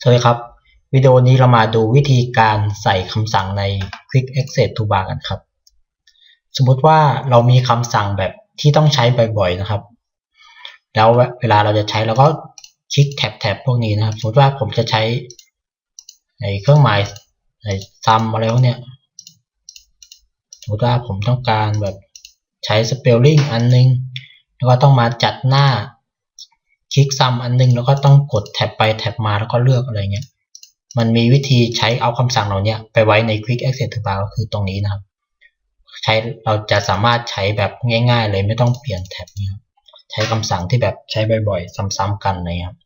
สวัสดีครับ วิดีโอนี้เรามาดูวิธีการใส่คำสั่งใน Quick Access Toolbar กันครับ สมมติว่าเรามีคำสั่งแบบที่ต้องใช้บ่อยๆนะครับ แล้วเวลาเราจะใช้เราก็คลิกแท็บๆพวกนี้นะครับ สมมติว่าผมจะใช้ในเครื่องหมายในซัมอะไรพวกเนี้ยสมมติว่าผมต้องการแบบใช้ spelling อันนึง แล้วก็ต้องมาจัดหน้า คลิกซ้ำอันนึงแล้วก็ต้องกดแท็บไปแท็บมาแล้วก็เลือกอะไรเงี้ย มันมีวิธีใช้เอาคำสั่งเหล่านี้ไปไว้ใน Quick Access Toolbar ก็คือตรงนี้นะครับ ใช้เราจะสามารถใช้แบบง่าย ๆ เลยไม่ต้องเปลี่ยนแท็บนะครับใช้คำสั่งที่แบบใช้บ่อยๆ ซ้ำๆกันเลยครับ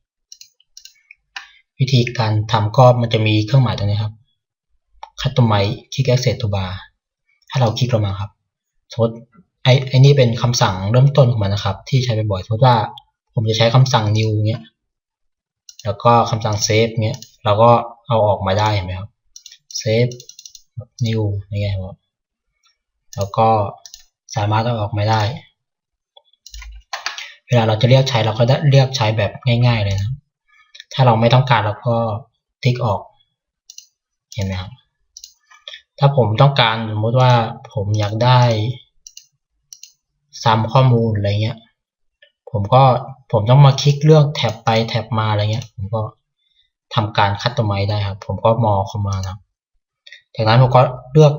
วิธีการทำก็มันจะมีเครื่องหมายตรงนี้ครับ Customize Quick Access Toolbar ถ้าเราคลิกลงมาครับสมมติไอ้ไอ้นี่เป็นคำสั่งเริ่มต้นของมันนะครับ ที่ใช้บ่อยๆสมมติว่า ผมจะใช้คำสั่ง new เนี้ย แล้วก็คำสั่ง save เนี้ย เราก็เอาออกมาได้เห็นไหมครับ save new นี่ไงครับ แล้วก็สามารถเอาออกมาได้ เวลาเราจะเรียกใช้เราก็ได้เรียกใช้แบบง่าย ๆเลยนะ ถ้าเราไม่ต้องการเราก็ติ๊กออก เห็นไหมครับ ถ้าผมต้องการสมมติว่าผมอยากได้ซ้ำข้อมูลอะไรเงี้ย ผมก็ ผมต้องมาคลิกเลือกแท็บไปแท็บมาอะไรเงี้ยผมก็ทำการคัดตัวไม้ได้ครับ ผมก็มอเข้ามานะครับ จากนั้นผมก็เลือก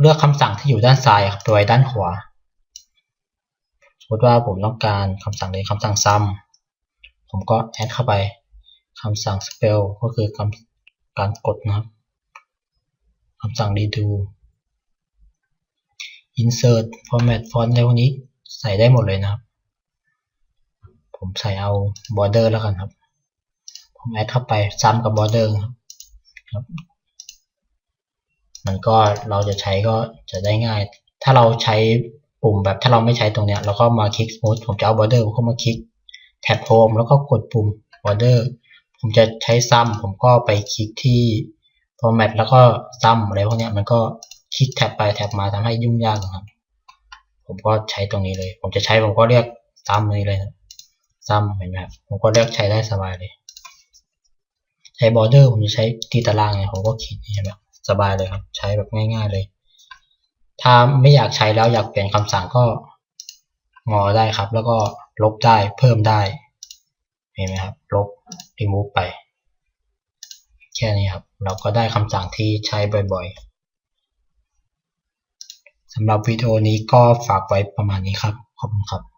เลือกคำสั่งที่อยู่ด้านซ้ายครับไปไว้ด้านขวาสมมติว่าผมต้องการคำสั่งในคำสั่งซ้ำผมก็แอดเข้าไปคำสั่ง spell ก็คือคำการกดนะครับคำสั่ง redo insert format font อะไรพวกนี้ใส่ได้หมดเลยนะครับ ผมใส่เอา border แล้วกันครับ ผมแอดเข้าไปซ้ำกับ border ครับ มันก็เราจะใช้ก็จะได้ง่าย ถ้าเราใช้ปุ่มแบบถ้าเราไม่ใช้ตรงเนี้ยเราก็มาคลิกสมมติผมจะเอา border ผมก็มาคลิกแท็บ home แล้วก็กดปุ่ม border ผมจะใช้ซ้ำผมก็ไปคลิกที่ format แล้วก็ซ้ำอะไรพวกเนี้ยมันก็คลิกแท็บไปแท็บมาทำให้ยุ่งยากครับ ผมก็ใช้ตรงนี้เลย ผมจะใช้ผมก็เรียกซ้ำนี้เลยนะ ซ้ำเห็นไหมครับผมก็เลือกใช้ได้สบายเลย ใช้ border ผมจะใช้ตีตารางไงผมก็ขีดนี่แบบสบายเลยครับ ใช้แบบง่าย ๆเลย ถ้าไม่อยากใช้แล้วอยากเปลี่ยนคำสั่งก็งอได้ครับ แล้วก็ลบได้เพิ่มได้เห็นไหมครับ ลบ remove ไป แค่นี้ครับ เราก็ได้คำสั่งที่ใช้บ่อยๆสำหรับวิดีโอนี้ก็ฝากไว้ประมาณนี้ครับ ขอบคุณครับ